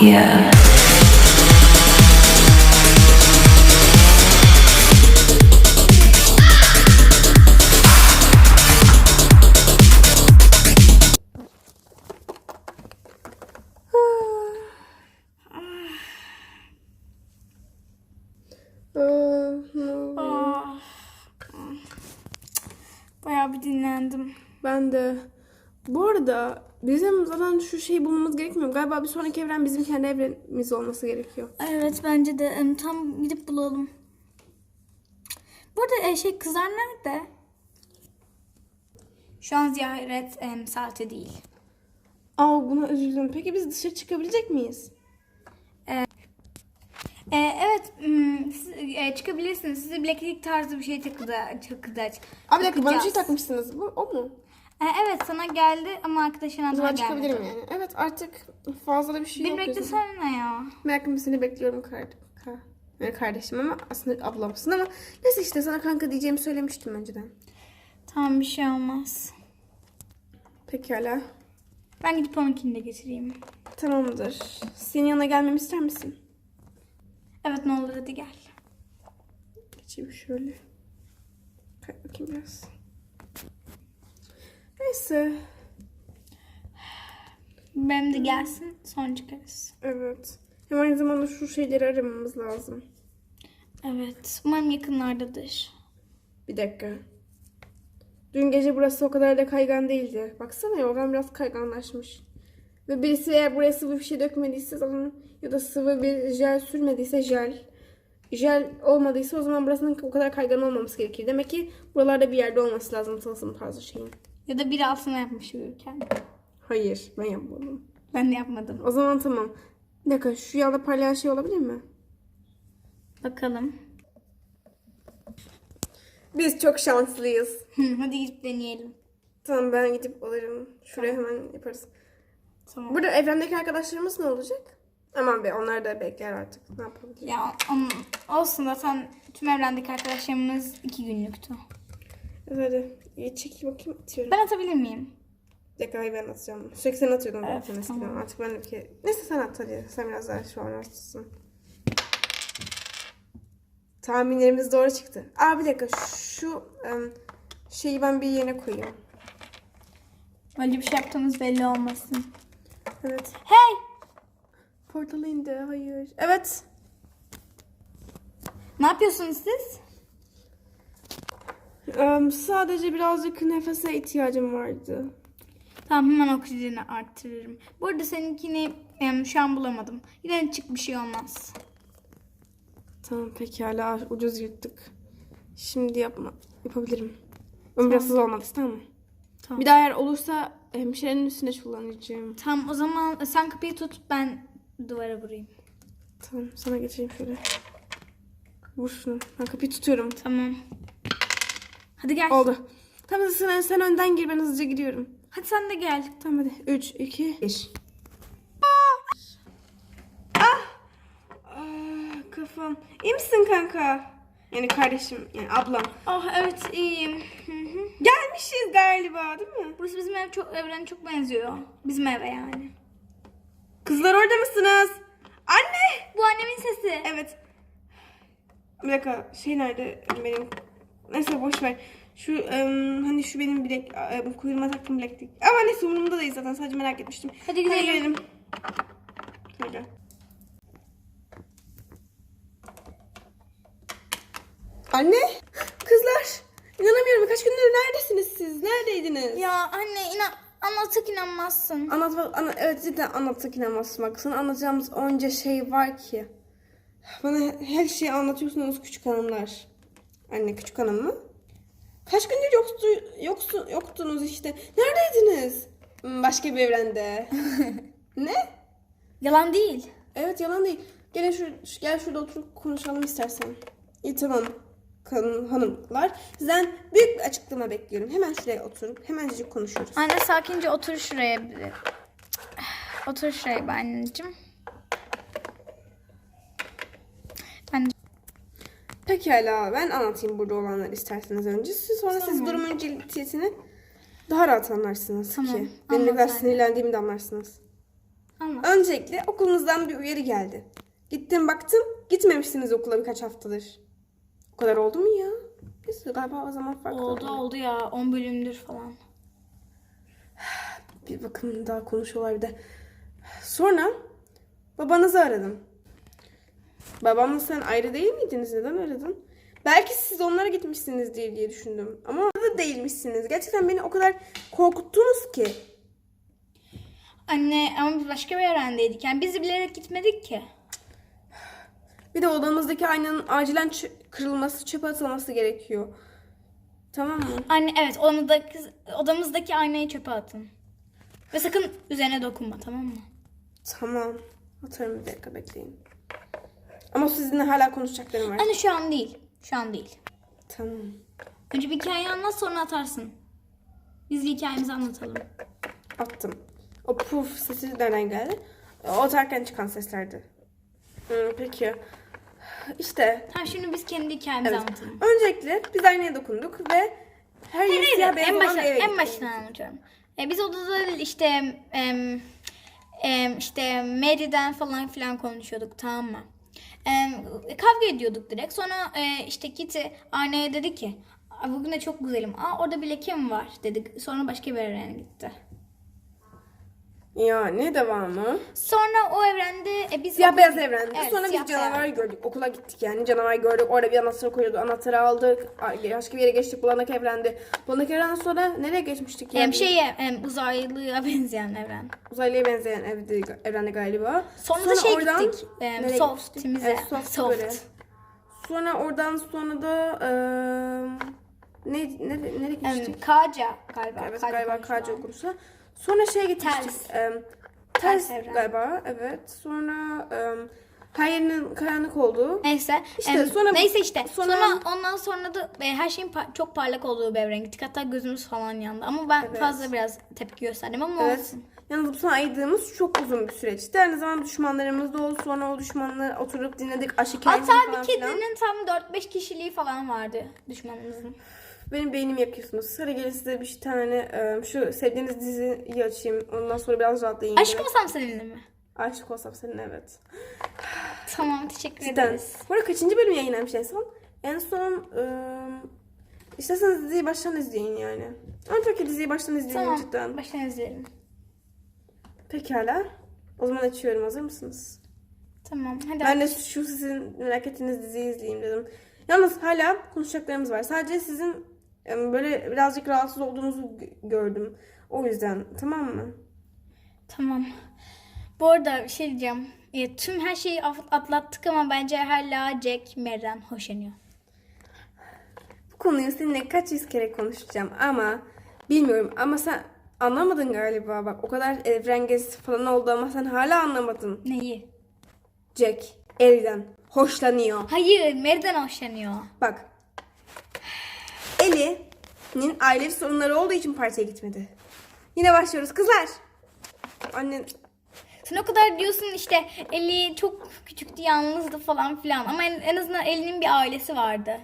Yeah. Ah. Bayağı bir dinlendim. Ben de. Bu arada bizim zaten şu şeyi bulmamız gerekmiyor. Galiba bir sonraki evren bizim kendi evrenimiz olması gerekiyor. Evet bence de em, tam gidip bulalım. Bu arada e, şey kızlar nerede? Şu an ziyaret em, saati değil. Aa buna üzüldüm. Peki biz dışarı çıkabilecek miyiz? E, evet hmm, siz, e, çıkabilirsiniz. Size bileklik tarzı bir şey takıldı. takıldı. Abi bir dakika bana bir şey takmışsınız. Bu o mu? E, evet sana geldi ama arkadaşına O daha zaman gelmedi. çıkabilirim yani. Evet artık fazla da bir şey Beni yok. gözümde. beklesene ya. Merakım seni bekliyorum kar ka yani kardeşim ama aslında ablamsın ama neyse işte sana kanka diyeceğimi söylemiştim önceden. Tamam bir şey olmaz. Pekala. Ben gidip onunkini de getireyim. Tamamdır. Senin yanına gelmemi ister misin? Evet ne olur hadi gel. Geçeyim şöyle. Kay bakayım biraz. Neyse. Benim de gelsin sonra çıkarız. Evet. Hem aynı zamanda şu şeyleri aramamız lazım. Evet umarım yakınlardadır. Bir dakika. Dün gece burası o kadar da kaygan değildi. Baksana yorgan biraz kayganlaşmış. Ve birisi eğer buraya sıvı bir şey dökmediyse zaman ya da sıvı bir jel sürmediyse jel. Jel olmadıysa o zaman burasının o kadar kaygan olmaması gerekir. Demek ki buralarda bir yerde olması lazım tılsım tarzı şeyin. Ya da biri altına yapmış uyurken. Hayır ben yapmadım. Ben de yapmadım. O zaman tamam. Bir dakika şu yanda parlayan şey olabilir mi? Bakalım. Biz çok şanslıyız. Hadi gidip deneyelim. Tamam ben gidip alırım. Şuraya hemen yaparız. Tamam. Burada evrendeki arkadaşlarımız ne olacak? Aman be onlar da bekler artık. Ne yapabiliriz? Ya onun, olsun zaten tüm evrendeki arkadaşlarımız iki günlüktü. Evet, hadi. İyi çek bakayım atıyorum. Ben atabilir miyim? Bir dakika hayır, ben atacağım. Sürekli sen atıyordun Evet, zaten eskiden. tamam. Artık ben de bir kere... Neyse sen at hadi. Sen biraz daha şu an atsın. Tahminlerimiz doğru çıktı. Aa bir dakika şu em, şeyi ben bir yerine koyayım. Bence bir şey yaptığımız belli olmasın. Evet. Hey! Portal indi. Hayır. Evet. Ne yapıyorsunuz siz? Sadece birazcık nefese ihtiyacım vardı. Tamam hemen oksijeni arttırırım. Bu arada seninkini em, şu an bulamadım. Yine çık bir şey olmaz. Tamam pekala ucuz yırttık. Şimdi yapma yapabilirim. Ama biraz hızlı olmadı tamam mı? Tamam. Bir daha eğer olursa hemşirenin üstüne kullanacağım. Tamam o zaman sen kapıyı tut ben duvara vurayım. Tamam sana geçeyim şöyle. Vur şunu. Ben kapıyı tutuyorum. Tamam. Hadi gel. Oldu. Tamam sen, sen önden gir ben hızlıca gidiyorum. Hadi sen de gel. Tamam hadi. 3, 2, 1. Ah! Ah, kafam. İyi misin kanka? Yani kardeşim, yani ablam. Oh evet iyiyim. Hı hı. Gelmişiz galiba değil mi? Burası bizim ev çok evrene çok benziyor. Bizim eve yani. Kızlar orada mısınız? Anne! Bu annemin sesi. Evet. Bir dakika şey nerede benim? Neyse boş ver. Şu em, hani şu benim bilek em, kuyruğuma taktığım bileklik. Ama neyse umurumda değil zaten sadece merak etmiştim. Hadi gidelim. Hadi. Anne! Kızlar! İnanamıyorum kaç gündür neredesiniz siz? Neredeydiniz? Ya anne inan anlatsak inanmazsın. Anlat, ana, evet cidden anlatsak inanmazsın bak. Sana anlatacağımız onca şey var ki. Bana her şeyi anlatıyorsunuz küçük hanımlar. Anne küçük hanım mı? Kaç gündür yoktu, yoksu, yoktunuz işte. Neredeydiniz? Hmm, Başka bir evrende. ne? Yalan değil. Evet yalan değil. Gelin şu, gel şurada oturup konuşalım istersen. İyi tamam kan- hanımlar. Sizden büyük bir açıklama bekliyorum. Hemen şuraya oturup hemencik konuşuyoruz. Anne sakince otur şuraya. Otur şuraya anneciğim. Ben Pekala ben anlatayım burada olanları isterseniz önce. Siz sonra siz Tamam. durumun ciddiyetini daha rahat anlarsınız Tamam, ki. Benim ne kadar sinirlendiğimi de anlarsınız. anlat. Öncelikle okulunuzdan bir uyarı geldi. Gittim baktım gitmemişsiniz okula birkaç haftadır. O kadar oldu mu ya? Biz galiba o zaman farklı Oldu oldu ya 10 bölümdür falan. Bir bakın daha konuşuyorlar bir de. Sonra babanızı aradım. Babamla sen ayrı değil miydiniz? Neden aradın? Belki siz onlara gitmişsiniz diye diye düşündüm. Ama da değilmişsiniz. Gerçekten beni o kadar korkuttunuz ki. Anne ama biz başka bir öğrendiydik. Yani biz bilerek gitmedik ki. Bir de odamızdaki aynanın acilen kırılması, çöpe atılması gerekiyor. Tamam mı? Anne evet odamızdaki, odamızdaki aynayı çöpe atın. Ve sakın üzerine dokunma tamam mı? Tamam. Atarım bir dakika bekleyin. Ama sizinle hala konuşacaklarım var. Anne şu an değil. Şu an değil. Tamam. Önce bir hikaye anlat sonra atarsın. Biz bir hikayemizi anlatalım. Attım. O puf sesi nereden geldi? O atarken çıkan seslerdi. Hmm, peki. İşte Tamam şimdi biz kendi hikayemizi evet. anlatalım. Öncelikle biz aynaya dokunduk ve her yer siyah beyaz En, olan başa, bir eve en gittik. başından anlatıyorum. E, biz odada işte em, em, işte Mary'den falan filan konuşuyorduk tamam mı? Em, kavga ediyorduk direkt. Sonra e, işte Kitty aynaya dedi ki "Aa, bugün de çok güzelim. Aa orada bir lekem var dedik. Sonra başka bir evrene gitti. Ya ne devamı? Sonra o evrende e, biz Siyah beyaz evrende. Evet, Sonra siyah biz canavar beyaz. gördük. Okula gittik yani. Canavar gördük. Orada bir anahtarı koyuyordu. Anahtarı aldık. Başka bir yere geçtik. Bulanık evrende. Bulanık evrenden sonra nereye geçmiştik ya? Em, şeye em, uzaylıya benzeyen evren. Uzaylıya benzeyen evde, evrende galiba. Sonra, da şey oradan gittik. Em, nereye soft'imize. Evet, soft, böyle. Sonra oradan sonra da eee ne ne nereye geçtik? Em, Kaca galiba. evet galiba. Kaca okumuşsa. Sonra şeye gitmiştik. Ters. Em, Ters ters evren. galiba evet. Sonra em, her yerinin karanlık olduğu. Neyse. İşte em, sonra- neyse işte. Sonra, sonra- ondan sonra da e, her şeyin pa- çok parlak olduğu bir evrene gittik. Hatta gözümüz falan yandı. Ama ben Evet. fazla biraz tepki gösterdim ama Evet. olsun. Yalnız bu son aydığımız çok uzun bir süreçti. Aynı zamanda düşmanlarımız da oldu. Sonra o düşmanları oturup dinledik. Hikayesini Hatta falan bir kedinin tam 4-5 kişiliği falan vardı düşmanımızın. Benim beynimi yakıyorsunuz. Sıra gelin size bir tane e, şu sevdiğiniz diziyi açayım. Ondan sonra biraz rahatlayın. Aşk olsam seninle mi? Aşık olsam senin evet. Tamam teşekkür Cidden. ederiz. Bu arada kaçıncı bölüm yayınlanmış en son? En son e, isterseniz diziyi baştan izleyin yani. Ama peki diziyi baştan izleyin Tamam. cidden. Baştan izleyelim. Pekala. O zaman açıyorum. Hazır mısınız? Tamam hadi. Ben de şu sizin merak ettiğiniz diziyi izleyeyim dedim. Yalnız hala konuşacaklarımız var. Sadece sizin böyle birazcık rahatsız olduğunuzu gö- gördüm. O yüzden tamam mı? Tamam. Bu arada bir şey diyeceğim. E, tüm her şeyi atlattık ama bence hala Jack Mary'den hoşlanıyor. Bu konuyu seninle kaç yüz kere konuşacağım ama bilmiyorum ama sen anlamadın galiba bak o kadar evren gezisi falan oldu ama sen hala anlamadın. Neyi? Jack Ellie'den hoşlanıyor. Hayır Mary'den hoşlanıyor. Bak Ellie'nin ailevi sorunları olduğu için partiye gitmedi. Yine başlıyoruz kızlar. Annen Sen o kadar diyorsun işte Ellie çok küçüktü yalnızdı falan filan ama en, en azından Ellie'nin bir ailesi vardı.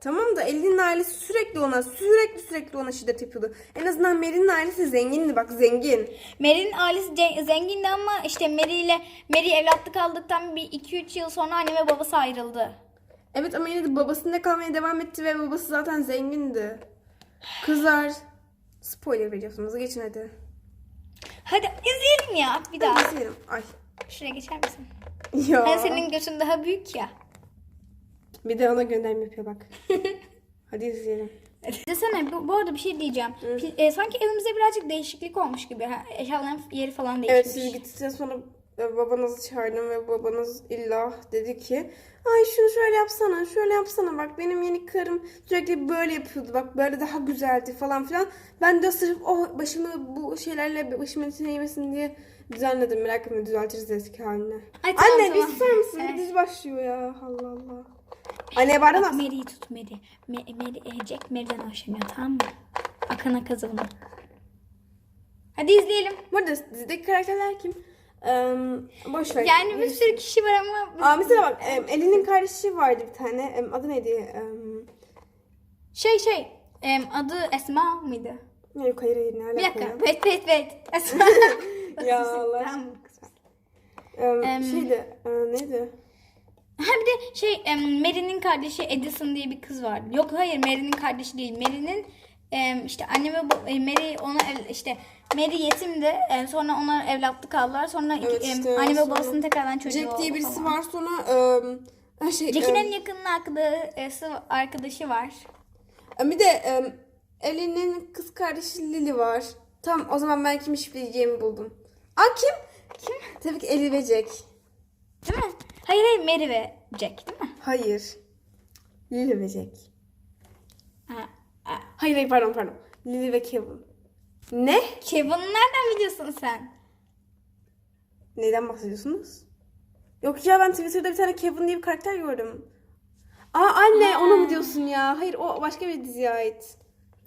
Tamam da Ellie'nin ailesi sürekli ona sürekli sürekli ona şiddet yapıyordu. En azından Mary'nin ailesi zengindi bak zengin. Mary'nin ailesi zengindi ama işte Mary ile Mary evlatlık aldıktan bir 2-3 yıl sonra anne ve babası ayrıldı. Evet ama yine de babasında kalmaya devam etti ve babası zaten zengindi. Kızlar spoiler veriyorsunuz geçin hadi. Hadi izleyelim ya bir daha. Hadi izleyelim. Ay. Şuraya geçer misin? Ya. Hani senin götün daha büyük ya. Bir de ona gönderme yapıyor bak. hadi izleyelim. Desene bu, bu arada bir şey diyeceğim. Pi- e, sanki evimizde birazcık değişiklik olmuş gibi. Eşyaların yeri falan değişmiş. Evet siz gittikten sonra babanızı çağırdım ve babanız illa dedi ki ay şunu şöyle yapsana şöyle yapsana bak benim yeni karım sürekli böyle yapıyordu bak böyle daha güzeldi falan filan. Ben de sırf o başımı bu şeylerle başımın içine yemesin diye düzenledim merak etme düzeltiriz eski haline. Ay, tamam, Anne bir tamam. susar mısın? Evet. Dizi başlıyor ya Allah Allah. Anneye bağıramaz. Mary'i tut Mary. Ma- Mary e, Jack Mary'den hoşlanıyor tamam mı? Akana kazalım. Hadi izleyelim. Bu arada dizideki karakterler kim? Boş ver. Yani bir sürü kişi var ama Aa, mesela bak em, Ellie'nin kardeşi vardı bir tane. Adı neydi? Em, şey şey adı Esma mıydı? Yok hayır hayır ne alaka Bir dakika. Wait wait wait. Esma. Ya Allah. Tamam. Em, Em, şeydi, e, neydi? Ha bir de şey em, Mary'nin kardeşi Edison diye bir kız var. Yok hayır Mary'nin kardeşi değil. Mary'nin em, işte anneme e, Mary ona ev- işte Mary yetimdi. E, sonra ona evlatlık aldılar. Sonra Evet işte, anne ve babasının tekrardan çocuğu Jack diye birisi falan. var sonra ha şey, Jack'in em, en yakın arkadaşı, arkadaşı var. e, bir de em, Ellie'nin kız kardeşi Lily var. Tamam o zaman ben kimi şifreleyeceğimi buldum. Aa kim? Kim? Tabii ki Ellie ve Jack. Değil mi? Hayır hayır Mary ve Jack değil mi? Hayır. Lily ve Jack. Ha, ha. Hayır hayır pardon pardon. Lily ve Kevin. Ne? Kevin'i nereden biliyorsun sen? Neyden bahsediyorsunuz? Yok ya ben Twitter'da bir tane Kevin diye bir karakter gördüm. Aa anne onu mu diyorsun ya? Hayır o başka bir diziye ait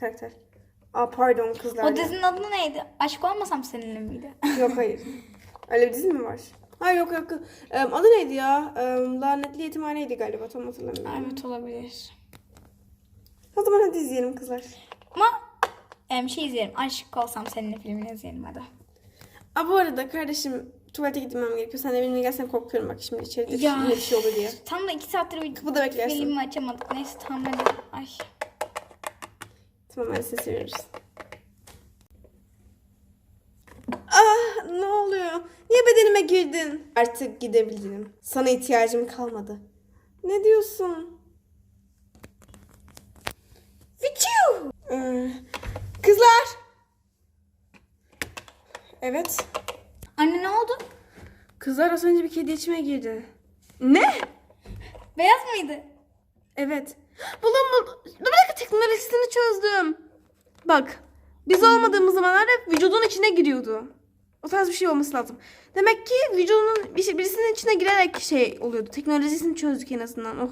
karakter. Aa pardon kızlar. O dizinin adı neydi? Aşk olmasam seninle miydi? Yok hayır. Öyle bir dizi mi var? Hayır yok yok. Em, adı neydi ya? Em, lanetli yetimhaneydi galiba tam hatırlamıyorum. evet olabilir. O zaman hadi izleyelim kızlar. Ama em, şey izleyelim. Aşık olsam seninle filmini izleyelim hadi. Aa bu arada kardeşim tuvalete gitmem gerekiyor. Sen de benimle gelsen korkuyorum bak şimdi içeride Ya. bir şey olur diye. Tam da iki saattir bir Kapıda beklersin. filmi açamadık. Neyse tamam hadi. Ay. Tamam hadi ses veriyoruz. Ah ne oluyor? Niye bedenime girdin? Artık gidebilirim. Sana ihtiyacım kalmadı. Ne diyorsun? Fiçiu! Ee, Kızlar! Evet. Anne ne oldu? Kızlar az önce bir kedi içime girdi. Ne? Beyaz mıydı? Evet. Buldum buldum. Dur bir dakika teknolojisini çözdüm. Bak. Biz olmadığımız zamanlarda vücudun içine giriyordu. O tarz bir şey olması lazım. Demek ki vücudunun bir şey, birisinin içine girerek şey oluyordu. Teknolojisini çözdük en azından. Oh.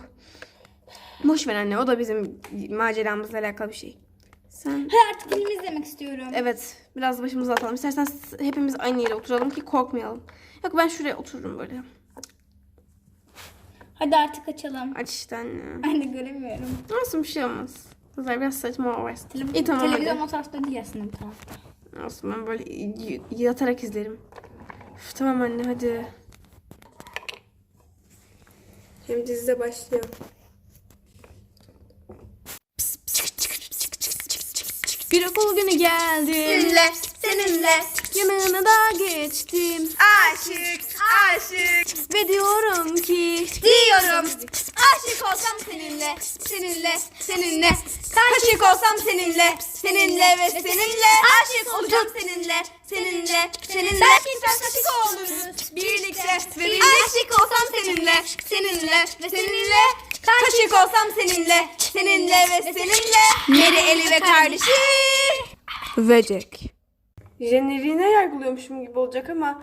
Boş ver anne. O da bizim maceramızla alakalı bir şey. Sen... Hadi artık film izlemek istiyorum. Evet. Biraz başımıza atalım. İstersen hepimiz aynı yere oturalım ki korkmayalım. Yok ben şuraya otururum böyle. Hadi artık açalım. Aç işte anne. Ben de göremiyorum. Olsun bir şey olmaz. Kızlar biraz saçma o Tele- İyi tamam hadi. Televizyon o tarafta değil aslında bu tarafta. Olsun ben böyle yatarak izlerim. Üf, tamam anne hadi. Hem dizide başlıyor. Okul günü geldi. Seninle, seninle. Yanına da geçtim. Aşık, aşık. Ve diyorum ki. Diyorum. Aşık olsam seninle, seninle, seninle. Aşık olsam seninle, seninle ve seninle. Aşık olacağım seninle, seninle, seninle. Belki aşık oluruz birlikte ve birlikte. Aşık olsam seninle, seninle ve seninle. Aşık olsam seninle, seninle ve seninle. Meri Eli ve kardeşi. Ve Jack. Jeneriğine yargılıyormuşum gibi olacak ama.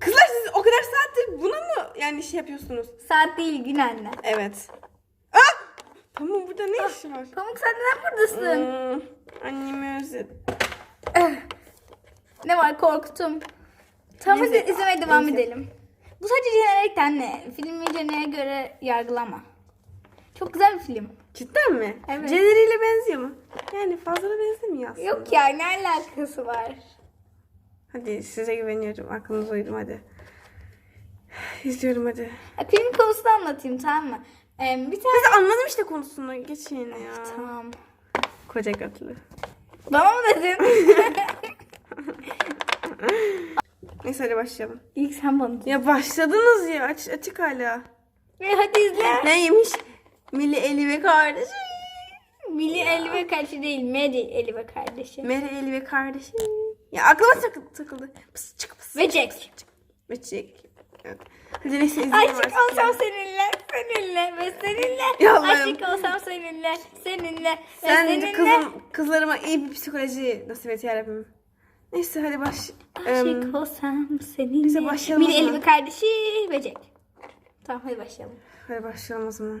Kızlar siz o kadar saattir buna mı yani şey yapıyorsunuz? Saat değil gün anne. Evet. Ah! Tamam burada ne işi var? Pamuk sen neden buradasın? Hmm, annemi özledim. Ne var korktum. Tamam hadi Neyse, izlemeye devam neyse. edelim. Bu sadece jenerikten ne? Filmi jeneriğe göre yargılama. Çok güzel bir film. Cidden mi? Evet. Jeneriğiyle benziyor mu? Yani fazla da benzemiyor aslında. Yok ya ne alakası var? Hadi size güveniyorum. Aklınıza uydum hadi. İzliyorum hadi. Ya, filmin konusunu anlatayım tamam mı? Ee, bir tane... Biz anladım işte konusunu. Geç yine ya. Tamam. Koca götlü. Bana mı dedin? Neyse hadi başlayalım. İlk sen bana. Ya başladınız ya. Aç, açık hala. Ve hadi izle. Neymiş? Milli Eli ve kardeşi. Milli Eli ve kardeşi değil. Mary Eli ve kardeşi. Meri Eli ve kardeşi. Ya aklıma takıldı. takıldı. Pıs çık pıs. ve Jack. Ve Jack. Hadi neyse izleyelim Aşık artık. olsam seninle, seninle ve seninle. Ya Allah'ım. Aşık olsam seninle, seninle ve Sen seninle. kızım, kızlarıma iyi bir psikoloji nasip et yarabbim. Neyse hadi baş. Aşık Em, olsam seninle. bize başlayalım zaman. ve kardeşi ve Jack. Tamam hadi başlayalım. hadi başlayalım o zaman.